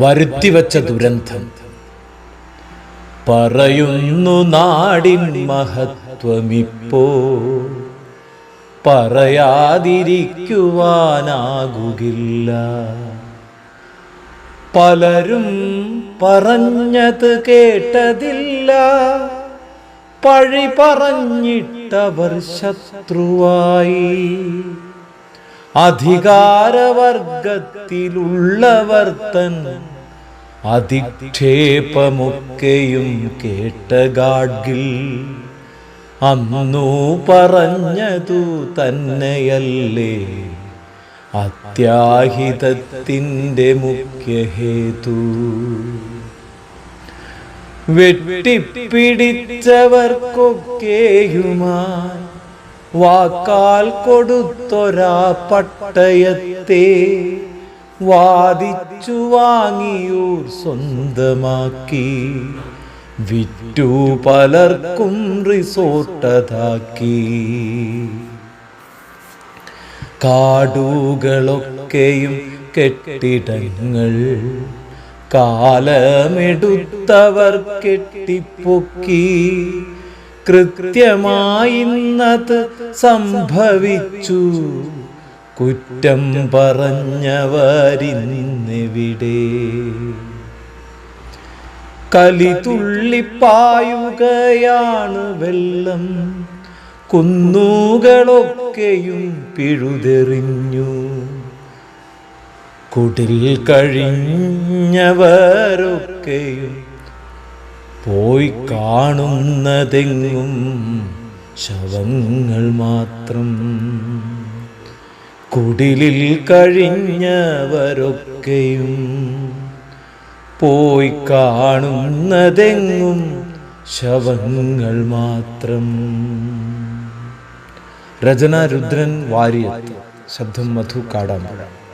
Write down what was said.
വരുത്തിവച്ച ദുരന്തം. പറയുന്നു നാടിൻ മഹത്വമിപ്പോ പറയാതിരിക്കുവാനാകുകില്ല. പലരും പറഞ്ഞത് കേട്ടതില്ല. പഴി പറഞ്ഞിട്ടവർ ശത്രുവായി. അധികാരവർഗത്തിലുള്ളവർ തൻ അധിക്ഷേപമൊക്കെയും കേട്ട ഗാഡ്ഗിൽ അന്നു പറഞ്ഞതു തന്നെയല്ലേ. അത്യാഹിതത്തിന്റെ മുഖ്യഹേതു. വെട്ടിപ്പിടിച്ചവർക്കൊക്കെയുമായി വാക്കാൽ കൊടുത്തൊരാ പട്ടയത്തെ വാദിച്ചു വാങ്ങിയൂർ സ്വന്തമാക്കി. വിറ്റു പലർക്കും റിസോർട്ടതാക്കി. കാടുകളൊക്കെയും കെട്ടിടങ്ങൾ കാലമെടുത്തവർ കെട്ടിപ്പൊക്കി. കൃത്യമായി ഇന്നത് സംഭവിച്ചു. കുറ്റം പറഞ്ഞവരിന്നെവിടെ. കലിതുള്ളിപ്പായുകയാണ് വെള്ളം. കുന്നുകളൊക്കെയും പിഴുതെറിഞ്ഞു. കുടിൽ കഴിഞ്ഞവരൊക്കെയും പോയി കാണുന്നതെങ്ങും ശവങ്ങൾ മാത്രം. കുടിലിൽ കഴിഞ്ഞവരൊക്കെയും പോയി കാണുന്നതെങ്ങും ശവങ്ങൾ മാത്രം. രചന രുദ്രൻ വാര്യത്ത്. ശബ്ദം മധു കാടാമ്പുഴ.